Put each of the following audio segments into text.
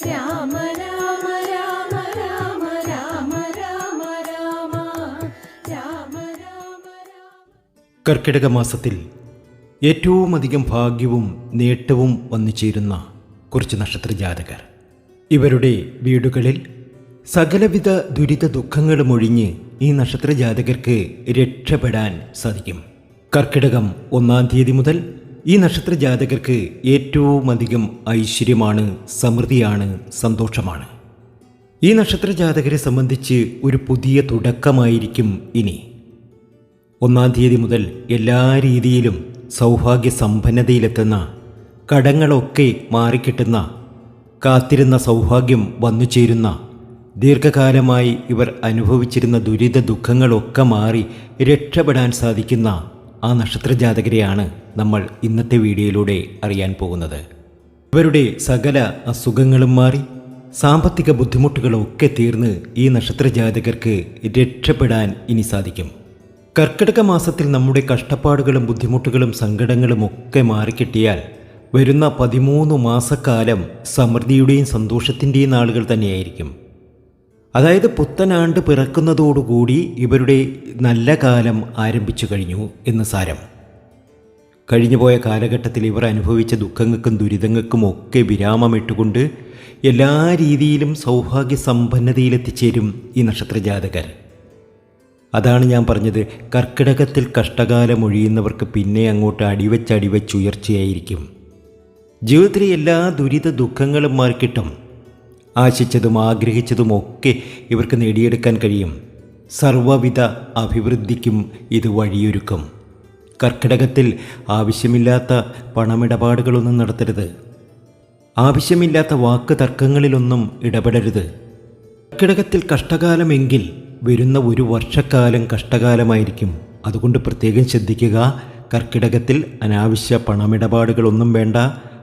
രാമ രാമ രാമ രാമ രാമ രാമ രാമ. കർക്കിടക മാസത്തിൽ ഏറ്റവും അധികം ഭാഗ്യവും നേട്ടവും വന്നു ചേരുന്ന കുറച്ച് നക്ഷത്ര ജാതകർ ഇവരുടെ വീടുകളിൽ സകലവിധ ദുരിത ദുഃഖങ്ങളും ഒഴിഞ്ഞ് ഈ നക്ഷത്ര ജാതകർക്ക് രക്ഷപ്പെടാൻ സാധിക്കും. കർക്കിടകം ഒന്നാം തീയതി മുതൽ ഈ നക്ഷത്ര ജാതകർക്ക് ഏറ്റവും അധികം ഐശ്വര്യമാണ് സമൃദ്ധിയാണ് സന്തോഷമാണ്. ഈ നക്ഷത്ര ജാതകരെ സംബന്ധിച്ച് ഒരു പുതിയ തുടക്കമായിരിക്കും ഇനി. ഒന്നാം തീയതി മുതൽ എല്ലാ രീതിയിലും സൗഭാഗ്യ സമ്പന്നതയിലെത്തുന്ന കടങ്ങളൊക്കെ മാറിക്കിട്ടുന്ന കാത്തിരുന്ന സൗഭാഗ്യം വന്നു ചേരുന്ന ദീർഘകാലമായി ഇവർ അനുഭവിച്ചിരുന്ന ദുരിത ദുഃഖങ്ങളൊക്കെ മാറി രക്ഷപ്പെടാൻ സാധിക്കുന്ന ആ നക്ഷത്രജാതകരെയാണ് നമ്മൾ ഇന്നത്തെ വീഡിയോയിലൂടെ അറിയാൻ പോകുന്നത്. ഇവരുടെ സകല അസുഖങ്ങളും മാറി സാമ്പത്തിക ബുദ്ധിമുട്ടുകളൊക്കെ തീർന്ന് ഈ നക്ഷത്രജാതകർക്ക് രക്ഷപ്പെടാൻ ഇനി സാധിക്കും. കർക്കിടക മാസത്തിൽ നമ്മുടെ കഷ്ടപ്പാടുകളും ബുദ്ധിമുട്ടുകളും സങ്കടങ്ങളും ഒക്കെ മാറിക്കിട്ടിയാൽ വരുന്ന പതിമൂന്ന് മാസക്കാലം സമൃദ്ധിയുടെയും സന്തോഷത്തിന്റെയും നാളുകൾ തന്നെയായിരിക്കും. അതായത് പുത്തനാണ്ട് പിറക്കുന്നതോടുകൂടി ഇവരുടെ നല്ല കാലം ആരംഭിച്ചു കഴിഞ്ഞു എന്ന് സാരം. കഴിഞ്ഞുപോയ കാലഘട്ടത്തിൽ ഇവർ അനുഭവിച്ച ദുഃഖങ്ങൾക്കും ദുരിതങ്ങൾക്കും ഒക്കെ വിരാമമിട്ടുകൊണ്ട് എല്ലാ രീതിയിലും സൗഭാഗ്യ സമ്പന്നതയിലെത്തിച്ചേരും ഈ നക്ഷത്രജാതകർ. അതാണ് ഞാൻ പറഞ്ഞത് കർക്കിടകത്തിൽ കഷ്ടകാലം ഒഴിയുന്നവർക്ക് പിന്നെ അങ്ങോട്ട് അടിവച്ചടിവച്ചുയർച്ചയായിരിക്കും. ജീവിതത്തിലെ എല്ലാ ദുരിത ദുഃഖങ്ങളും മാർക്കിട്ടും ആശിച്ചതും ആഗ്രഹിച്ചതുമൊക്കെ ഇവർക്ക് നേടിയെടുക്കാൻ കഴിയും. സർവവിധ അഭിവൃദ്ധിക്കും ഇത് വഴിയൊരുക്കും. കർക്കിടകത്തിൽ ആവശ്യമില്ലാത്ത പണമിടപാടുകളൊന്നും നടത്തരുത്. ആവശ്യമില്ലാത്ത വാക്ക് തർക്കങ്ങളിലൊന്നും ഇടപെടരുത്. കർക്കിടകത്തിൽ കഷ്ടകാലമെങ്കിൽ വരുന്ന ഒരു വർഷക്കാലം കഷ്ടകാലമായിരിക്കും. അതുകൊണ്ട് പ്രത്യേകം ശ്രദ്ധിക്കുക കർക്കിടകത്തിൽ അനാവശ്യ പണമിടപാടുകളൊന്നും വേണ്ട.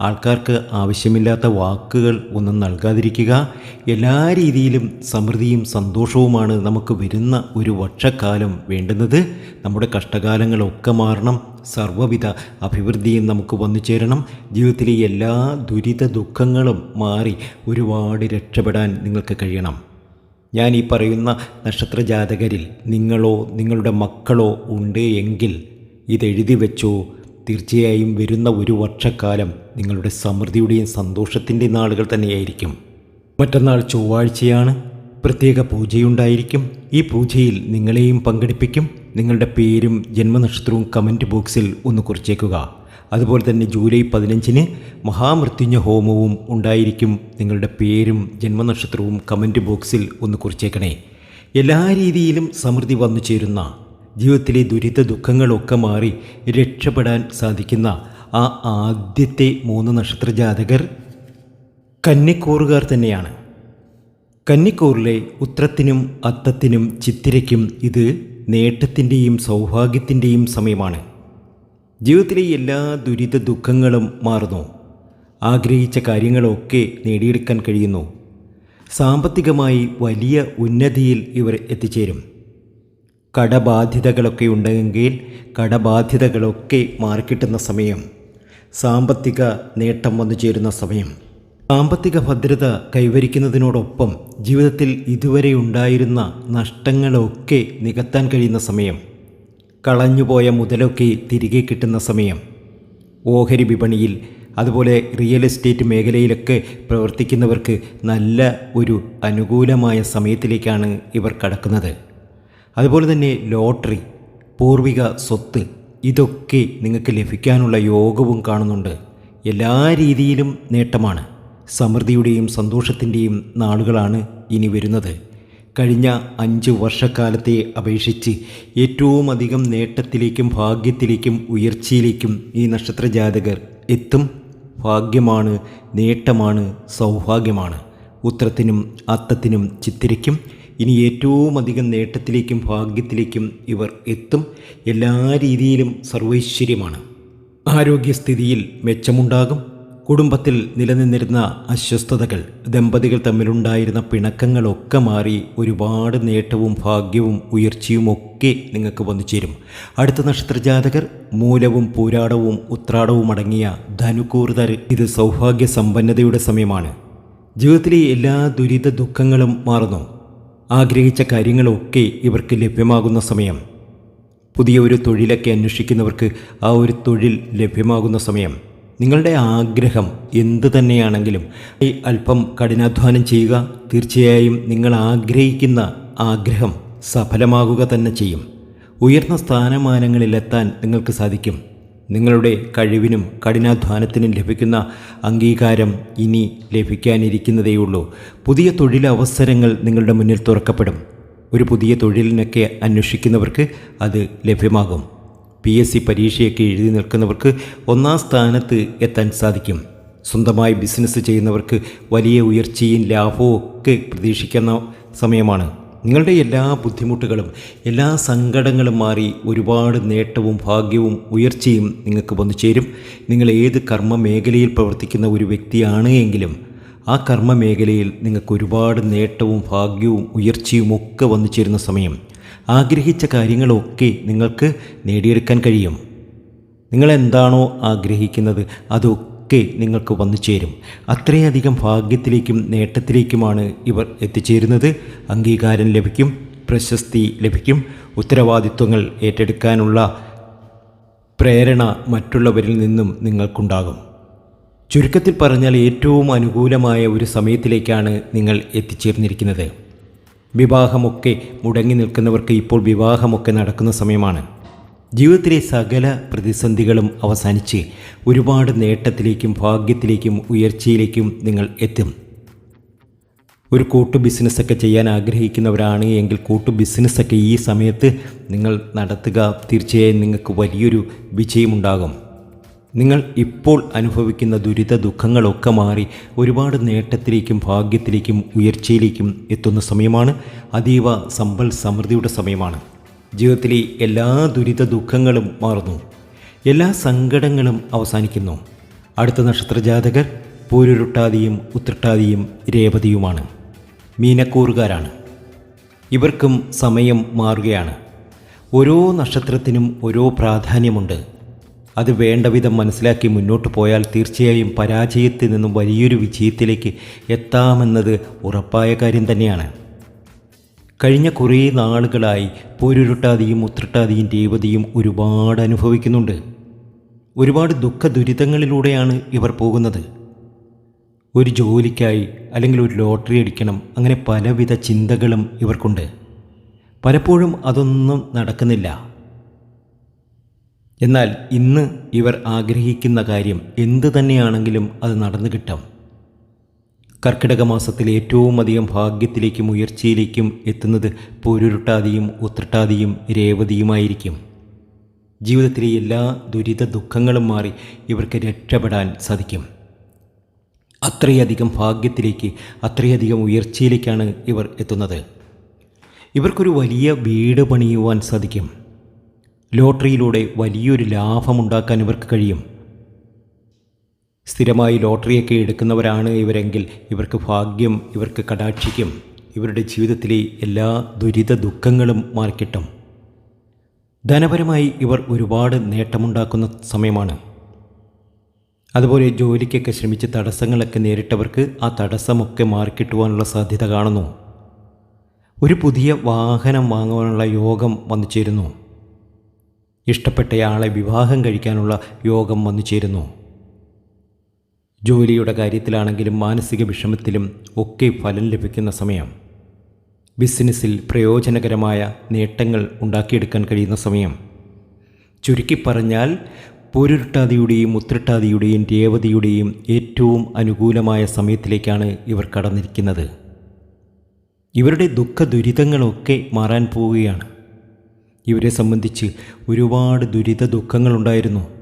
ആൾക്കാർക്ക് ആവശ്യമില്ലാത്ത വാക്കുകൾ ഒന്നും നൽകാതിരിക്കുക. എല്ലാ രീതിയിലും സമൃദ്ധിയും സന്തോഷവുമാണ് നമുക്ക് വരുന്ന ഒരു വർഷക്കാലം വേണ്ടുന്നത്. നമ്മുടെ കഷ്ടകാലങ്ങളൊക്കെ മാറണം. സർവവിധ അഭിവൃദ്ധിയും നമുക്ക് വന്നു ചേരണം. ജീവിതത്തിലെ എല്ലാ ദുരിത ദുഃഖങ്ങളും മാറി ഒരുപാട് രക്ഷപ്പെടാൻ നിങ്ങൾക്ക് കഴിയണം. ഞാൻ ഈ പറയുന്ന നക്ഷത്ര ജാതകരിൽ നിങ്ങളോ നിങ്ങളുടെ മക്കളോ ഉണ്ട് എങ്കിൽ ഇതെഴുതി വെച്ചോ. തീർച്ചയായും വരുന്ന ഒരു വർഷക്കാലം നിങ്ങളുടെ സമൃദ്ധിയുടെയും സന്തോഷത്തിന്റെയും നാളുകൾ തന്നെയായിരിക്കും. മറ്റന്നാൾ ചൊവ്വാഴ്ചയാണ് പ്രത്യേക പൂജയുണ്ടായിരിക്കും. ഈ പൂജയിൽ നിങ്ങളെയും പങ്കെടുപ്പിക്കും. നിങ്ങളുടെ പേരും ജന്മനക്ഷത്രവും കമന്റ് ബോക്സിൽ ഒന്ന് കുറിച്ചേക്കുക. അതുപോലെ തന്നെ ജൂലൈ പതിനഞ്ചിന് മഹാമൃത്യുഞ്ജ ഹോമവും ഉണ്ടായിരിക്കും. നിങ്ങളുടെ പേരും ജന്മനക്ഷത്രവും കമന്റ് ബോക്സിൽ ഒന്ന് കുറിച്ചേക്കണേ. എല്ലാ രീതിയിലും സമൃദ്ധി വന്നു ചേരുന്ന ജീവിതത്തിലെ ദുരിത ദുഃഖങ്ങളൊക്കെ മാറി രക്ഷപ്പെടാൻ സാധിക്കുന്ന ആ ആദ്യത്തെ മൂന്ന് നക്ഷത്ര ജാതകർ കന്നിക്കൂറുകാർ തന്നെയാണ്. കന്നിക്കൂറിലെ ഉത്രത്തിനും അത്തത്തിനും ചിത്തിരയ്ക്കും ഇത് നേട്ടത്തിന്റെയും സൗഭാഗ്യത്തിന്റെയും സമയമാണ്. ജീവിതത്തിലെ എല്ലാ ദുരിത ദുഃഖങ്ങളും മാറുന്നു. ആഗ്രഹിച്ച കാര്യങ്ങളൊക്കെ നേടിയെടുക്കാൻ കഴിയുന്നു. സാമ്പത്തികമായി വലിയ ഉന്നതിയിൽ ഇവർ എത്തിച്ചേരും. കടബാധ്യതകളൊക്കെ ഉണ്ടെങ്കിൽ കടബാധ്യതകളൊക്കെ മാറിക്കിട്ടുന്ന സമയം സാമ്പത്തിക നേട്ടം വന്നു ചേരുന്ന സമയം. സാമ്പത്തിക ഭദ്രത കൈവരിക്കുന്നതിനോടൊപ്പം ജീവിതത്തിൽ ഇതുവരെ ഉണ്ടായിരുന്ന നഷ്ടങ്ങളൊക്കെ നികത്താൻ കഴിയുന്ന സമയം കളഞ്ഞുപോയ മുതലൊക്കെ തിരികെ കിട്ടുന്ന സമയം ഓഹരി വിപണിയിൽ അതുപോലെ റിയൽ എസ്റ്റേറ്റ് മേഖലയിലൊക്കെ പ്രവർത്തിക്കുന്നവർക്ക് നല്ല ഒരു അനുകൂലമായ സമയത്തിലേക്കാണ് ഇവർ കടക്കുന്നത്. അതുപോലെ തന്നെ ലോട്ടറി പൂർവിക സ്വത്ത് ഇതൊക്കെ നിങ്ങൾക്ക് ലഭിക്കാനുള്ള യോഗവും കാണുന്നുണ്ട്. എല്ലാ രീതിയിലും നേട്ടമാണ്. സമൃദ്ധിയുടെയും സന്തോഷത്തിന്റെയും നാളുകളാണ് ഇനി വരുന്നത്. കഴിഞ്ഞ അഞ്ച് വർഷക്കാലത്തെ അപേക്ഷിച്ച് ഏറ്റവും അധികം നേട്ടത്തിലേക്കും ഭാഗ്യത്തിലേക്കും ഉയർച്ചയിലേക്കും ഈ നക്ഷത്ര ജാതകർ എത്തും. ഭാഗ്യമാണ് നേട്ടമാണ് സൗഭാഗ്യമാണ്. ഉത്തരത്തിനും അത്തത്തിനും ചിത്തിരയ്ക്കും ഇനി ഏറ്റവും അധികം നേട്ടത്തിലേക്കും ഭാഗ്യത്തിലേക്കും ഇവർ എത്തും. എല്ലാ രീതിയിലും സർവൈശ്വര്യമാണ്. ആരോഗ്യസ്ഥിതിയിൽ മെച്ചമുണ്ടാകും. കുടുംബത്തിൽ നിലനിന്നിരുന്ന അസ്വസ്ഥതകൾ ദമ്പതികൾ തമ്മിലുണ്ടായിരുന്ന പിണക്കങ്ങളൊക്കെ മാറി ഒരുപാട് നേട്ടവും ഭാഗ്യവും ഉയർച്ചയും ഒക്കെ നിങ്ങൾക്ക് വന്നു ചേരും. അടുത്ത നക്ഷത്രജാതകർ മൂലവും പൂരാടവും ഉത്രാടവും അടങ്ങിയ ധനുക്കൂറുതർ ഇത് സൗഭാഗ്യ സമ്പന്നതയുടെ സമയമാണ്. ജീവിതത്തിലെ എല്ലാ ദുരിത ദുഃഖങ്ങളും മാറുന്നു. ആഗ്രഹിച്ച കാര്യങ്ങളൊക്കെ ഇവർക്ക് ലഭ്യമാകുന്ന സമയം. പുതിയ ഒരു തൊഴിലൊക്കെ അന്വേഷിക്കുന്നവർക്ക് ആ ഒരു തൊഴിൽ ലഭ്യമാകുന്ന സമയം. നിങ്ങളുടെ ആഗ്രഹം എന്ത് തന്നെയാണെങ്കിലും ഈ അല്പം കഠിനാധ്വാനം ചെയ്യുക തീർച്ചയായും നിങ്ങൾ ആഗ്രഹിക്കുന്ന ആഗ്രഹം സഫലമാകുക തന്നെ ചെയ്യും. ഉയർന്ന സ്ഥാനമാനങ്ങളിലെത്താൻ നിങ്ങൾക്ക് സാധിക്കും. നിങ്ങളുടെ കഴിവിനും കഠിനാധ്വാനത്തിനും ലഭിക്കുന്ന അംഗീകാരം ഇനി ലഭിക്കാനിരിക്കുന്നതേയുള്ളൂ. പുതിയ തൊഴിലവസരങ്ങൾ നിങ്ങളുടെ മുന്നിൽ തുറക്കപ്പെടും. ഒരു പുതിയ തൊഴിലിനൊക്കെ അന്വേഷിക്കുന്നവർക്ക് അത് ലഭ്യമാകും. പി എസ് സി പരീക്ഷയൊക്കെ എഴുതി നിൽക്കുന്നവർക്ക് ഒന്നാം സ്ഥാനത്ത് എത്താൻ സാധിക്കും. സ്വന്തമായി ബിസിനസ് ചെയ്യുന്നവർക്ക് വലിയ ഉയർച്ചയും ലാഭവും ഒക്കെ പ്രതീക്ഷിക്കുന്ന സമയമാണ്. നിങ്ങളുടെ എല്ലാ ബുദ്ധിമുട്ടുകളും എല്ലാ സങ്കടങ്ങളും മാറി ഒരുപാട് നേട്ടവും ഭാഗ്യവും ഉയർച്ചയും നിങ്ങൾക്ക് വന്നു ചേരും. നിങ്ങൾ ഏത് കർമ്മ മേഖലയിൽ പ്രവർത്തിക്കുന്ന ഒരു വ്യക്തിയാണ് എങ്കിലും ആ കർമ്മ മേഖലയിൽ നിങ്ങൾക്ക് ഒരുപാട് നേട്ടവും ഭാഗ്യവും ഉയർച്ചയും ഒക്കെ വന്നു ചേരുന്ന സമയം. ആഗ്രഹിച്ച കാര്യങ്ങളൊക്കെ നിങ്ങൾക്ക് നേടിയെടുക്കാൻ കഴിയും. നിങ്ങളെന്താണോ ആഗ്രഹിക്കുന്നത് അതൊക്കെ നിങ്ങൾക്ക് വന്നു ചേരും. അത്രയധികം ഭാഗ്യത്തിലേക്കും നേട്ടത്തിലേക്കുമാണ് ഇവർ എത്തിച്ചേരുന്നത്. അംഗീകാരം ലഭിക്കും പ്രശസ്തി ലഭിക്കും. ഉത്തരവാദിത്വങ്ങൾ ഏറ്റെടുക്കാനുള്ള പ്രേരണ മറ്റുള്ളവരിൽ നിന്നും നിങ്ങൾക്കുണ്ടാകും. ചുരുക്കത്തിൽ പറഞ്ഞാൽ ഏറ്റവും അനുകൂലമായ ഒരു സമയത്തിലേക്കാണ് നിങ്ങൾ എത്തിച്ചേർന്നിരിക്കുന്നത്. വിവാഹമൊക്കെ മുടങ്ങി നിൽക്കുന്നവർക്ക് ഇപ്പോൾ വിവാഹമൊക്കെ നടക്കുന്ന സമയമാണ്. ജീവിതത്തിലെ സകല പ്രതിസന്ധികളും അവസാനിച്ച് ഒരുപാട് നേട്ടത്തിലേക്കും ഭാഗ്യത്തിലേക്കും ഉയർച്ചയിലേക്കും നിങ്ങൾ എത്തും. ഒരു കൂട്ടു ബിസിനസ്സൊക്കെ ചെയ്യാൻ ആഗ്രഹിക്കുന്നവരാണ് എങ്കിൽ കൂട്ടു ബിസിനസ്സൊക്കെ ഈ സമയത്ത് നിങ്ങൾ നടത്തുക തീർച്ചയായും നിങ്ങൾക്ക് വലിയൊരു വിജയമുണ്ടാകും. നിങ്ങൾ ഇപ്പോൾ അനുഭവിക്കുന്ന ദുരിത ദുഃഖങ്ങളൊക്കെ മാറി ഒരുപാട് നേട്ടത്തിലേക്കും ഭാഗ്യത്തിലേക്കും ഉയർച്ചയിലേക്കും എത്തുന്ന സമയമാണ്. അതീവ സമ്പൽ സമൃദ്ധിയുടെ സമയമാണ്. ജീവിതത്തിലെ എല്ലാ ദുരിത ദുഃഖങ്ങളും മാറുന്നു. എല്ലാ സങ്കടങ്ങളും അവസാനിക്കുന്നു. അടുത്ത നക്ഷത്രജാതകർ പൂരുരുട്ടാതിയും ഉത്രട്ടാതിയും രേവതിയുമാണ്. മീനക്കൂറുകാരാണ്. ഇവർക്കും സമയം മാറുകയാണ്. ഓരോ നക്ഷത്രത്തിനും ഓരോ പ്രാധാന്യമുണ്ട്. അത് വേണ്ടവിധം മനസ്സിലാക്കി മുന്നോട്ട് പോയാൽ തീർച്ചയായും പരാജയത്തിൽ നിന്നും വലിയൊരു വിജയത്തിലേക്ക് എത്താമെന്നത് ഉറപ്പായ കാര്യം തന്നെയാണ്. കഴിഞ്ഞ കുറേ നാളുകളായി പോരുരുട്ടാതിയും ഉത്രട്ടാതിയും രേവതിയും ഒരുപാട് അനുഭവിക്കുന്നുണ്ട്. ഒരുപാട് ദുഃഖ ദുരിതങ്ങളിലൂടെയാണ് ഇവർ പോകുന്നത്. ഒരു ജോലിക്കായി അല്ലെങ്കിൽ ഒരു ലോട്ടറി അടിക്കണം അങ്ങനെ പലവിധ ചിന്തകളും ഇവർക്കുണ്ട്. പലപ്പോഴും അതൊന്നും നടക്കുന്നില്ല. എന്നാൽ ഇന്ന് ഇവർ ആഗ്രഹിക്കുന്ന കാര്യം എന്തു തന്നെയാണെങ്കിലും അത് നടന്നു കിട്ടാം കർക്കിടക മാസത്തിൽ ഏറ്റവും അധികം ഭാഗ്യത്തിലേക്കും ഉയർച്ചയിലേക്കും എത്തുന്നത് പൂരുരുട്ടാതിയും ഉത്രട്ടാതിയും രേവതിയുമായിരിക്കും. ജീവിതത്തിലെ എല്ലാ ദുരിത ദുഃഖങ്ങളും മാറി ഇവർക്ക് രക്ഷപ്പെടാൻ സാധിക്കും. അത്രയധികം ഭാഗ്യത്തിലേക്ക് അത്രയധികം ഉയർച്ചയിലേക്കാണ് ഇവർ എത്തുന്നത്. ഇവർക്കൊരു വലിയ വീട് പണിയുവാൻ സാധിക്കും. ലോട്ടറിയിലൂടെ വലിയൊരു ലാഭമുണ്ടാക്കാൻ ഇവർക്ക് കഴിയും. സ്ഥിരമായി ലോട്ടറിയൊക്കെ എടുക്കുന്നവരാണ് ഇവരെങ്കിൽ ഇവർക്ക് ഭാഗ്യം ഇവർക്ക് കടാക്ഷിക്കും ഇവരുടെ ജീവിതത്തിലെ എല്ലാ ദുരിത ദുഃഖങ്ങളും മാറിക്കിട്ടും. ധനപരമായി ഇവർ ഒരുപാട് നേട്ടമുണ്ടാക്കുന്ന സമയമാണ്. അതുപോലെ ജോലിക്കൊക്കെ ശ്രമിച്ച് തടസ്സങ്ങളൊക്കെ നേരിട്ടവർക്ക് ആ തടസ്സമൊക്കെ മാറിക്കിട്ടുവാനുള്ള സാധ്യത കാണുന്നു. ഒരു പുതിയ വാഹനം വാങ്ങുവാനുള്ള യോഗം വന്നു ചേരുന്നു. ഇഷ്ടപ്പെട്ടയാളെ വിവാഹം കഴിക്കാനുള്ള യോഗം വന്നു ചേരുന്നു. ജോലിയുടെ കാര്യത്തിലാണെങ്കിലും മാനസിക വിഷമത്തിലും ഒക്കെ ഫലം ലഭിക്കുന്ന സമയം. ബിസിനസ്സിൽ പ്രയോജനകരമായ നേട്ടങ്ങൾ ഉണ്ടാക്കിയെടുക്കാൻ കഴിയുന്ന സമയം. ചുരുക്കി പറഞ്ഞാൽ പൂരുരുട്ടാതിയുടെയും ഉത്രട്ടാതിയുടെയും രേവതിയുടെയും ഏറ്റവും അനുകൂലമായ സമയത്തിലേക്കാണ് ഇവർ കടന്നിരിക്കുന്നത്. ഇവരുടെ ദുഃഖ ദുരിതങ്ങളൊക്കെ മാറാൻ പോവുകയാണ്. ഇവരെ സംബന്ധിച്ച് ഒരുപാട് ദുരിത ദുഃഖങ്ങളുണ്ടായിരുന്നു.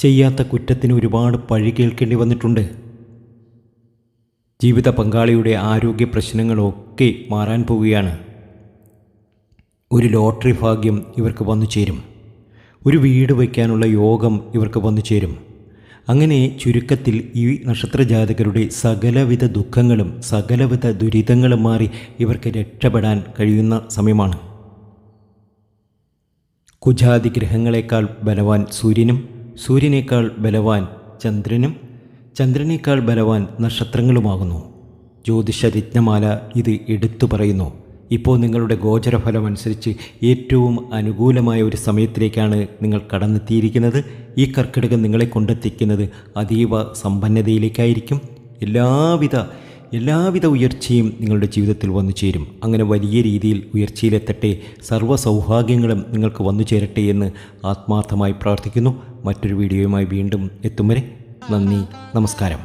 ചെയ്യാത്ത കുറ്റത്തിന് ഒരുപാട് പഴി കേൾക്കേണ്ടി വന്നിട്ടുണ്ട്. ജീവിത പങ്കാളിയുടെ ആരോഗ്യ പ്രശ്നങ്ങളൊക്കെ മാറാൻ പോവുകയാണ്. ഒരു ലോട്ടറി ഭാഗ്യം ഇവർക്ക് വന്നു ചേരും. ഒരു വീട് വയ്ക്കാനുള്ള യോഗം ഇവർക്ക് വന്നു ചേരും. അങ്ങനെ ചുരുക്കത്തിൽ ഈ നക്ഷത്രജാതകരുടെ സകലവിധ ദുഃഖങ്ങളും സകലവിധ ദുരിതങ്ങളും മാറി ഇവർക്ക് രക്ഷപ്പെടാൻ കഴിയുന്ന സമയമാണ്. കുജാതി ഗ്രഹങ്ങളെക്കാൾ ബലവാൻ സൂര്യനും സൂര്യനേക്കാൾ ബലവാൻ ചന്ദ്രനും ചന്ദ്രനേക്കാൾ ബലവാൻ നക്ഷത്രങ്ങളുമാകുന്നു. ജ്യോതിഷ രത്നമാല ഇത് എടുത്തു പറയുന്നു. ഇപ്പോൾ നിങ്ങളുടെ ഗോചരഫലം അനുസരിച്ച് ഏറ്റവും അനുകൂലമായ ഒരു സമയത്തിലേക്കാണ് നിങ്ങൾ കടന്നെത്തിയിരിക്കുന്നത്. ഈ കർക്കിടകം നിങ്ങളെ കൊണ്ടെത്തിക്കുന്നത് അതീവ സമ്പന്നതയിലേക്കായിരിക്കും. എല്ലാവിധ എല്ലാവിധ ഉയർച്ചയും നിങ്ങളുടെ ജീവിതത്തിൽ വന്നു ചേരും. അങ്ങനെ വലിയ രീതിയിൽ ഉയർച്ചയിലെത്തട്ടെ സർവ സൗഭാഗ്യങ്ങളും നിങ്ങൾക്ക് വന്നു ചേരട്ടെ എന്ന് ആത്മാർത്ഥമായി പ്രാർത്ഥിക്കുന്നു. മറ്റൊരു വീഡിയോയുമായി വീണ്ടും എത്തും വരെ നന്ദി നമസ്കാരം.